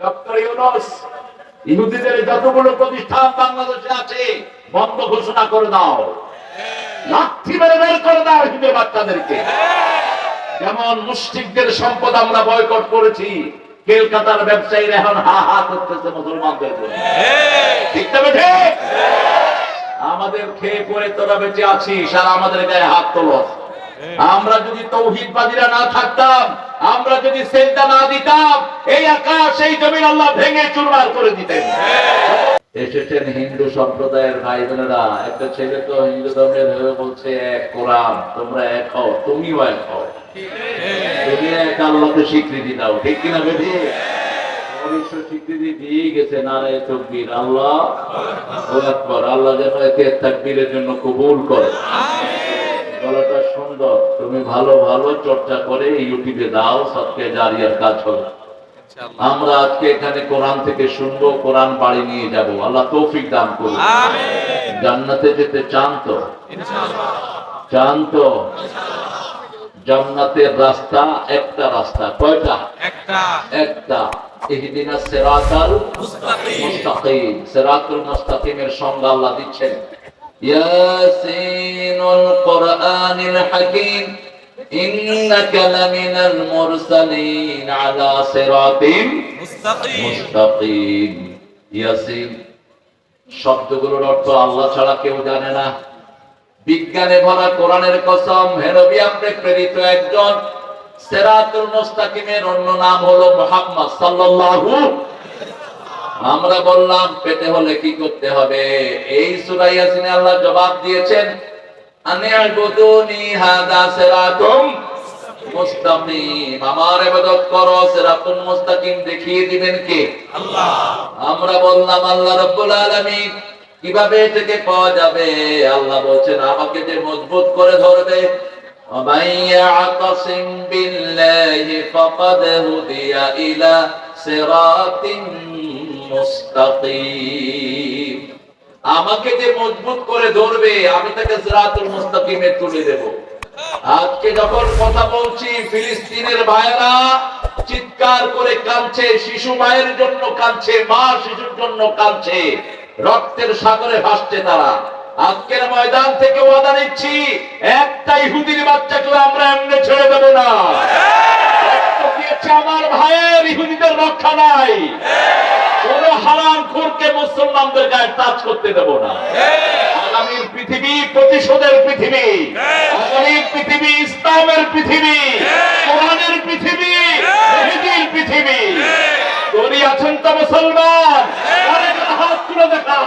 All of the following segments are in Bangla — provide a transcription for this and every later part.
ডক্টর ইউনুস, ইহুদিদের যতগুলো প্রতিষ্ঠান বাংলাদেশে আছে, বন্ধ ঘোষণা করে দাও। লাঠি মেরে বের করে দাও ইহুদি বাচ্চাদেরকে। যেমন সম্পদ আমরা বয়কট করেছি, কলকাতার এখন হা হা করতেছে মুসলমানদের ঠিক আমাদের খেয়ে পরে তোরা বেঁচে আছিস, আর আমাদের গায়ে হাত তোলো আমরা যদি তৌহিদবাদীরা না থাকতাম আমরা যদি সেজদা না দিতাম, এই আকাশ, এই জমিন আল্লাহ ভেঙে চুরমার করে দিতেন। এসেছেন হিন্দু সম্প্রদায়ের ভাই বোনেরা একটা ছেলে তো হিন্দু ধর্মের হয়ে বলছে, এক কোরআন, তোমরা এক হও, তুমিও এক হও। তুমি এক আল্লাহকে স্বীকৃতি দাও, ঠিক কিনা তকবীর, আল্লাহ। আল্লাহ যেন একে তাকবীরের জন্য কবুল করে। গলাটা সুন্দর। তুমি ভালো ভালো চর্চা করে ইউটিউবে দাও সবকে জারিয়ার কাজ হবে। আমরা আজকে এখানে কোরআন থেকে শুনব কোরআন বাড়ি নিয়ে যাব। আল্লাহ তৌফিক দান করুন। জান্নাতে যেতে চান তো? চান তো? জান্নাতের রাস্তা একটা রাস্তা। কয়টা? একটা। একটা। ইহদিনা সিরাতাল মুস্তাকিম। সিরাতুল মুস্তাকিমের সংজ্ঞা আল্লাহ দিচ্ছেন। ইয়াসিনুল কুরআনিল হাকীম ইন্নাকা লামিনাল মুরসালিন আলা সিরাতিন মুস্তাকিম। মুস্তাকিম। ইয়াসিন শব্দগুলোর অর্থ আল্লাহ ছাড়া কেউ জানে না। বিজ্ঞানে ভরা কোরআনের কসম হেনবি আপনি প্রেরিত একজন সেরাতুল মুস্তাকিমের অন্য নাম হলো মুহাম্মদ সাল্লাল্লাহু আমরা বললাম পেতে হলে কি করতে হবে এই সূরা ইয়াসিনে আল্লাহ জবাব দিয়েছেন আনি আবুদুনি হাদা সিরাতুম মুস্তাকিম আমার ইবাদত করো সিরাতুল মুস্তাকিম দেখিয়ে দিবেন কে আল্লাহ আমরা বললাম আল্লাহ রাব্বুল আলামিন কিভাবে এটাকে পাওয়া যাবে আল্লাহ বলছেন আমাকে যে মজবুত করে ধরবে ومن يعتصم بالله فقد هدي إلى صراط মুস্তাকিম। আমাকে যে মজবুত করে ধরবে, আমি তাকে সিরাতুল মুস্তাকিমে তুলে দেব। আজকে যখন কথা বলছি, ফিলিস্তিনের ভাইরা চিৎকার করে কাঁদছে, শিশু মায়ের জন্য কাঁদছে, মা শিশুর জন্য কাঁদছে, রক্তের সাগরে ভাসছে তারা। আজকের ময়দান থেকে ওয়াদা নিচ্ছি, একটা ইহুদির বাচ্চাকে আমরা এমনি ছেড়ে দেব না। আমার ভাইয়ের ইহুদিদের রক্ষা নাই। কোন হারাম খুরকে মুসলমানদের গায়ে টাচ করতে দেব না। আগামীর পৃথিবী প্রতিশোধের পৃথিবী আগামীর পৃথিবী ইসলামের পৃথিবী, কোরআনের পৃথিবী পৃথিবী। তৈরি আছেন তো মুসলমান আরেকটা হাত তুলে দেখাও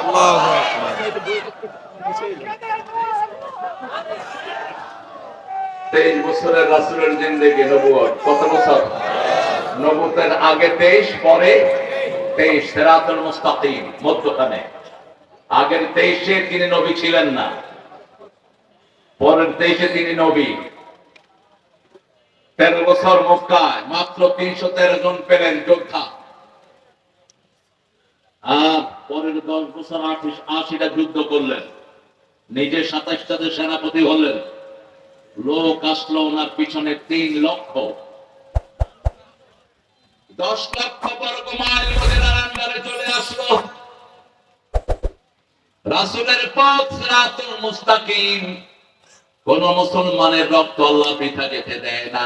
আল্লাহু আকবার তেইশ বছরের রাসুলের জিন্দেগি নবুয়ত কত বছর? নবুতের আগে তেইশ, পরে তেইশ। সেরাতুল মুস্তাকিম, মধ্যখানে। আগের তেইশে তিনি নবী ছিলেন না। পরের তেইশে তিনি নবী। তেরো বছর মক্কায় মাত্র তিনশো তেরো জন পেলেন যোদ্ধা। আর পরের দশ বছর আশি, আশিটা যুদ্ধ করলেন। নিজে সাতাশটাতে সেনাপতি হলেন। লোক আসলো ওনার পিছনে তিন লক্ষ। দশ লক্ষ বর্গ মাইল মদিনার আন্ডারে চলে আসলো। রাসুলের পথ রাতুল মুস্তাকিম। কোন মুসলমানের রক্ত আল্লাহ বৃথা যেতে দেয় না।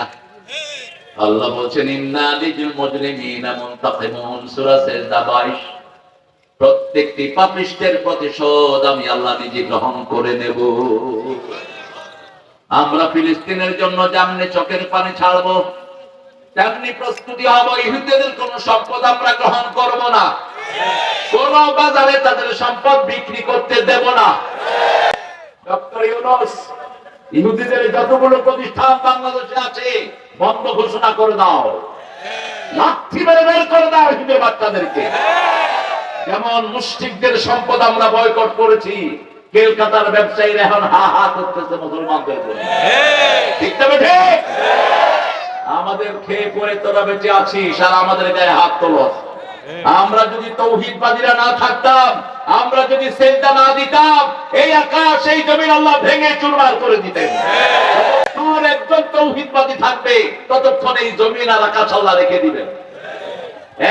আল্লাহ বলছেন, ইন্না লিজুল মুজরিমিনা মুনতাকিমুন। সূরা সেজদা 22 প্রত্যেকটি পাপিষ্টের প্রতিশোধ আমি আল্লাহ নিজে গ্রহণ করে নেব। আমরা ফিলিস্তিনের জন্য যেমনি চোখের পানি ছাড়বো, তেমনি প্রস্তুতি হব, ইহুদিদের কোন সম্পদ আমরা গ্রহণ করব না। কোন বাজারে তাদের সম্পদ বিক্রি করতে দেব না। ইহুদিদের যতগুলো প্রতিষ্ঠান বাংলাদেশে আছে, বন্ধ ঘোষণা করে দাও। লাঠি মেরে বের করে দাও ইহুদি বাচ্চাদেরকে। যেমন মুসলিমদের সম্পদ আমরা বয়কট করেছি কলকাতার ব্যবসায়ীরা এখন হা হা করতেছে মুসলমানদের ঠিক তবে ঠিক আমাদের খেয়ে পরে তোরা বেঁচে আছিস আর আমাদের গায়ে হাত তোলো আমরা যদি তৌহিদবাদীরা না থাকতাম, আমরা যদি সেজদা না দিতাম, এই আকাশ, এই জমিন আল্লাহ ভেঙে চুরমার করে দিতেন। যতক্ষণ একজন তৌহিদবাদী থাকবে, ততক্ষণ এই জমিন আর আকাশ আল্লাহ রেখে দিবেন।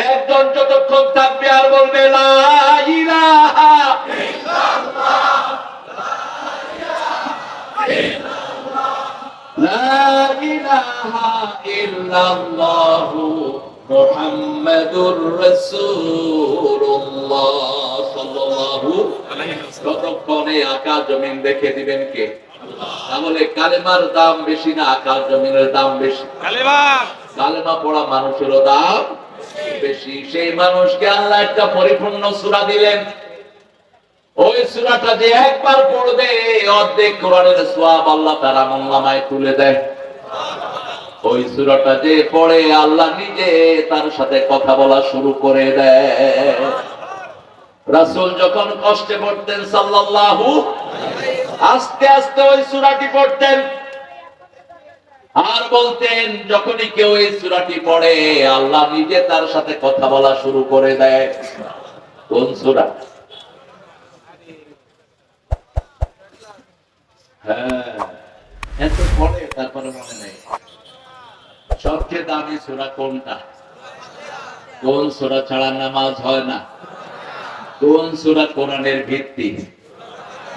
একজন যতক্ষণ থাকবে আর বলবে, লা ইল্লাল্লাহ মুহাম্মাদুর রাসূলুল্লাহ সাল্লাল্লাহু আলাইহি আকাশ জমিন দেখে দিবেন কে? তাহলে কালেমার দাম বেশি না আকাশ জমিনের দাম বেশি? কালেমা পড়া দাম বেশি। সেই মানুষকে আল্লাহ একটা পরিপূর্ণ সুরা দিলেন। ওই সুরাটা যে একবার পড়বে অর্ধেক কোরআনের সোয়াব আল্লাহ তার আমল্লামায় তুলে দেয়। ওই সুরাটা যে পড়ে আল্লাহ নিজে তার সাথে কথা বলা শুরু করে দেয়। রাসূল যখন কষ্টে পড়তেন সাল্লাল্লাহু আস্তে আস্তে ওই সূরাটি পড়তেন। আর বলতেন, যখনই কেউ এই সূরাটি পড়ে, আল্লাহ নিজে তার সাথে কথা বলা শুরু করে দেয়। কোন সূরা? হ্যাঁ এত পড়ে, তারপরে মনে নেই। সবচেয়ে দামি সুরা কোনটা? কোন সুরা ছাড়া নামাজ হয় না? কোন সুরা কোরআনের ভিত্তি?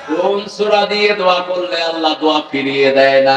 কোন সুরা দিয়ে দোয়া করলে আল্লাহ দোয়া ফিরিয়ে দেয় না?